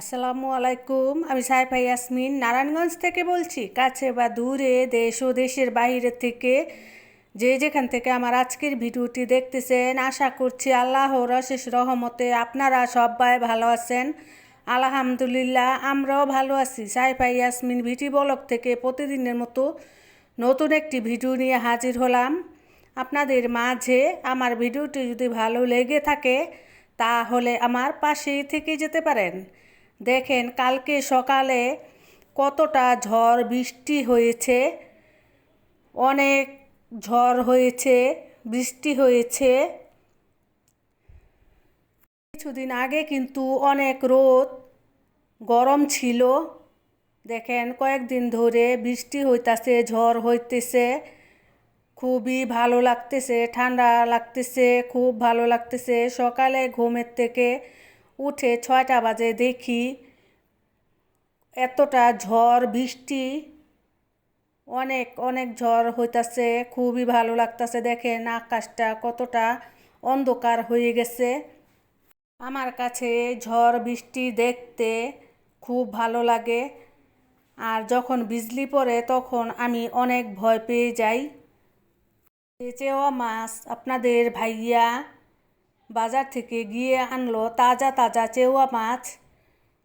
আসসালামু আলাইকুম আমি সাইফা ইয়াসমিন, নারায়ণগঞ্জ থেকে বলছি, কাছে বা দূরে, দেশ ও দেশের বাইরে থেকে যে যেখান থেকে আমার আজকের ভিডিওটি দেখতেছেন, আশা করছি আল্লাহর অশেষ রহমতে আপনারা সবাই ভালো আছেন। আলহামদুলিল্লাহ, আমরাও ভালো আছি। সাইফা ইয়াসমিন ভিটি ব্লগ থেকে প্রতিদিনের মতো নতুন একটি ভিডিও নিয়ে হাজির হলাম। আপনাদের মাঝে আমার ভিডিওটি যদি ভালো লেগে থাকে, তাহলে আমার পাশেই থেকে যেতে পারেন। দেখেন, কালকে সকালে কতটা ঝড় বৃষ্টি হয়েছে, অনেক ঝড় হয়েছে, বৃষ্টি হয়েছে। কিছুদিন আগে কিন্তু অনেক রোদ, গরম ছিল। দেখেন, কয়েকদিন ধরে বৃষ্টি হইতাছে, ঝড় হইতেছে। খুবই ভালো লাগতেছে, ঠান্ডা লাগতেছে, খুব ভালো লাগতেছে। সকালে ঘুমের থেকে উঠে ছয়টা বাজে দেখি এতটা ঝড়, বৃষ্টি, অনেক অনেক ঝড় হইতাছে, খুবই ভালো লাগতেছে দেখেন আকাশটা কতটা অন্ধকার হয়ে গেছে। আমার কাছে ঝড়, বৃষ্টি দেখতে খুব ভালো লাগে আর যখন বিজলি পড়ে তখন আমি অনেক ভয় পেয়ে যাই। চেওয়া মাছ, আপনাদের ভাইয়া বাজার থেকে গিয়ে আনলো তাজা তাজা চেওয়া মাছ।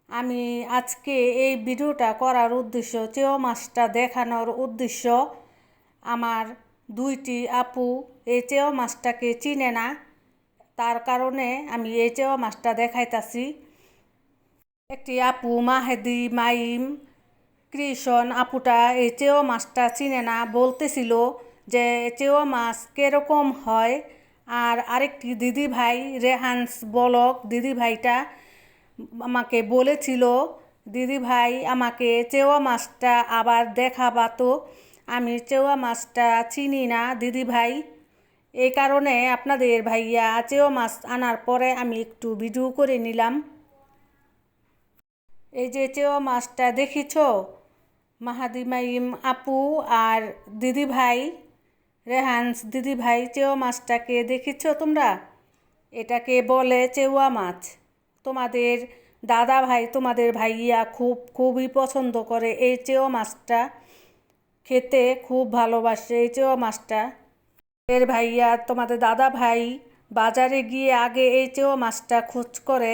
আমি আজকে এই ভিডিওটা করার উদ্দেশ্য চেওয়া মাছটা দেখানোর উদ্দেশ্য, আমার দুইটি আপু এই চেওয়া মাছটাকে চিনে না, তার কারণে আমি এই চেওয়া মাছটা দেখাইতাছি। একটি আপু মাহেদি মাইম কৃষণ আপুটা এই চেওয়া মাছটা চিনে না, বলতেছিল যে চেওয়া মাছ কীরকম হয় আর আরেকটি দিদি ভাই রেহান্স বলক দিদি ভাইটা আমাকে বলেছিল দিদি ভাই আমাকে চেওয়া মাছটা আবার দেখাবা তো। আমি চেওয়া মাছটা চিনি না দিদি ভাই এই কারণে আপনাদের ভাইয়া চেওয়া মাছ আনার পরে আমি একটু ভিডিও করে নিলাম। এই যে চেওয়া মাছটা দেখিছ? মাহাদিমাইম আপু আর দিদি ভাই রেহান্স দিদি ভাই চেওয়া মাছটাকে দেখেছ তোমরা? এটাকে বলে চেওয়া মাছ। তোমাদের দাদা ভাই তোমাদের ভাইয়া খুব, খুবই পছন্দ করে এই চেওয়া মাছটা। খেতে খুব ভালোবাসে এই চেওয়া মাছটা। এর ভাইয়া, তোমাদের দাদা ভাই বাজারে গিয়ে আগে এই চেওয়া মাছটা খোঁজ করে।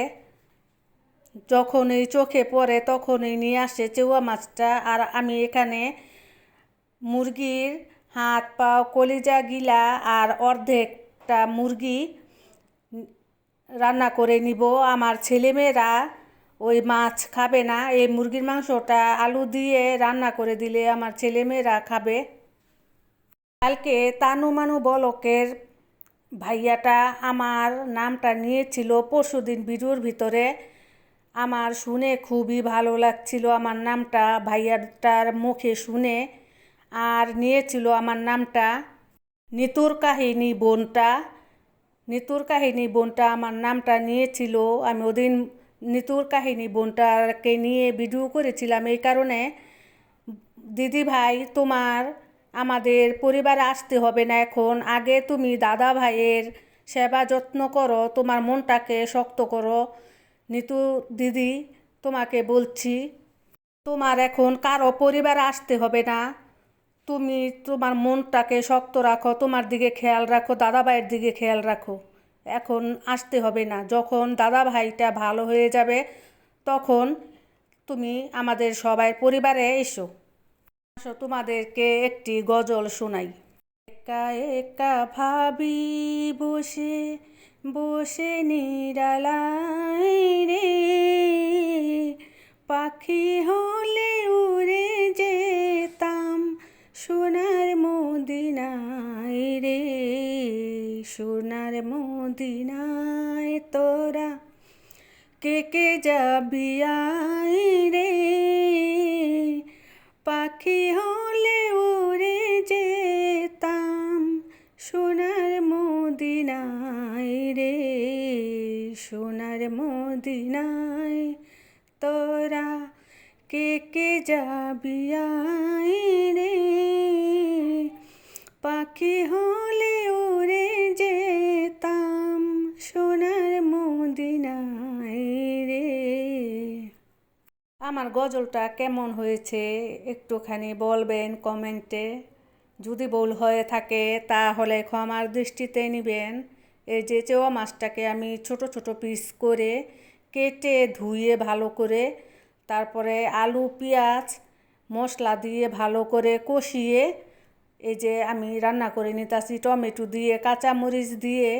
যখন এই চোখে পড়ে তখনই নিয়ে আসে চেওয়া মাছটা। আর আমি এখানে মুরগির হাত পাও, কলিজা গিলা আর অর্ধেকটা মুরগি রান্না করে নিব। আমার ছেলেমেয়েরা ওই মাছ খাবে না। এই মুরগির মাংসটা আলু দিয়ে রান্না করে দিলে আমার ছেলেমেয়েরা খাবে। কালকে তানু মানু বলকের ভাইয়াটা আমার নামটা নিয়েছিল পরশুদিন ভিডিওর ভিতরে। আমার শুনে খুবই ভালো লাগছিল। আমার নামটা ভাইয়াটার মুখে শুনে আর নিয়েছিল আমার নামটা নিতুর কাহিনী বোনটা। নিতুর কাহিনী বোনটা আমার নামটা নিয়েছিল। আমি ওদিন নিতুর কাহিনী বোনটাকে নিয়ে ভিডিও করেছিলাম। এই কারণে দিদি ভাই, তোমার আমাদের পরিবারে আসতে হবে না এখন। আগে তুমি দাদা ভাইয়ের সেবা যত্ন করো, তোমার মনটাকে শক্ত করো। নিতু দিদি, তোমাকে বলছি, তোমার এখন কারও পরিবারে আসতে হবে না। তুমি তোমার মনটাকে শক্ত রাখো, তোমার দিকে খেয়াল রাখো দাদা ভাইয়ের দিকে খেয়াল রাখো। এখন আসতে হবে না। যখন দাদা ভাইটা ভালো হয়ে যাবে, তখন তুমি আমাদের সবাই পরিবারে এসো। আসো, তোমাদেরকে একটি গজল শোনাই। একা একা ভাবি বসে বসে নিরালাই রে। পাখি হলে উড়ে যেতাম সোনার মদিনায় রে, সোনার মদিনায় তোরা কে কে যাবি রে? পাখি হলে উড়ে যেতাম সোনার মদিনায় রে, সোনার মদিনায় তোরা কে কে যাবি রে? পাখি হলে উড়ে যেতাম সোনার মদিনায় রে। আমার গজলটা কেমন হয়েছে একটুখানি বলবেন কমেন্টে। যদি ভুল হয়ে থাকে তাহলে ক্ষমার দৃষ্টিতে নেবেন। এই যে চেওয়া মাছটাকে আমি ছোট ছোট পিস করে কেটে ধুয়ে ভালো করে, তারপরে আলু, পেঁয়াজ, মশলা দিয়ে ভালো করে কষিয়ে এই যে আমি রান্না করে নিতেছি টমেটো দিয়ে, কাঁচামরিচ দিয়ে।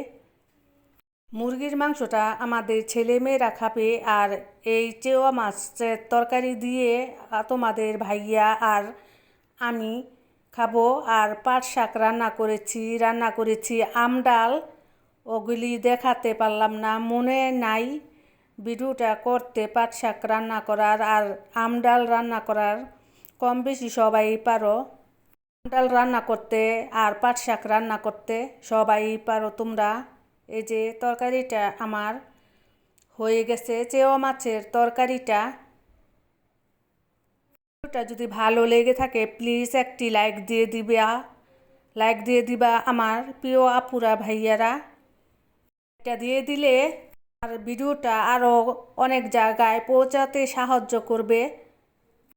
মুরগির মাংসটা আমাদের ছেলে মেয়েরা খাবে আর এই চেওয়া মাছের তরকারি দিয়ে তোমাদের ভাইয়া আর আমি খাব। আর পাট শাক রান্না করেছি রান্না করেছি আম ডাল। ওগুলি দেখাতে পারলাম না, মনে নাই ভিডিওটা করতে পাট শাক রান্না করার আর আম ডাল রান্না করার। কম বেশি সবাই পারো। ডাল রান্না করতে আর পাট শাক রান্না করতে, সবাই পারো তোমরা। এই যে তরকারিটা আমার হয়ে গেছে, চেওয়া মাছের তরকারিটা। ভিডিওটা যদি ভালো লেগে থাকে প্লিজ একটি লাইক দিয়ে দিবা। লাইক দিয়ে দিবা আমার প্রিয় আপুরা, ভাইয়ারা। এটা দিয়ে দিলে আর ভিডিওটা আরও অনেক জায়গায় পৌঁছাতে সাহায্য করবে।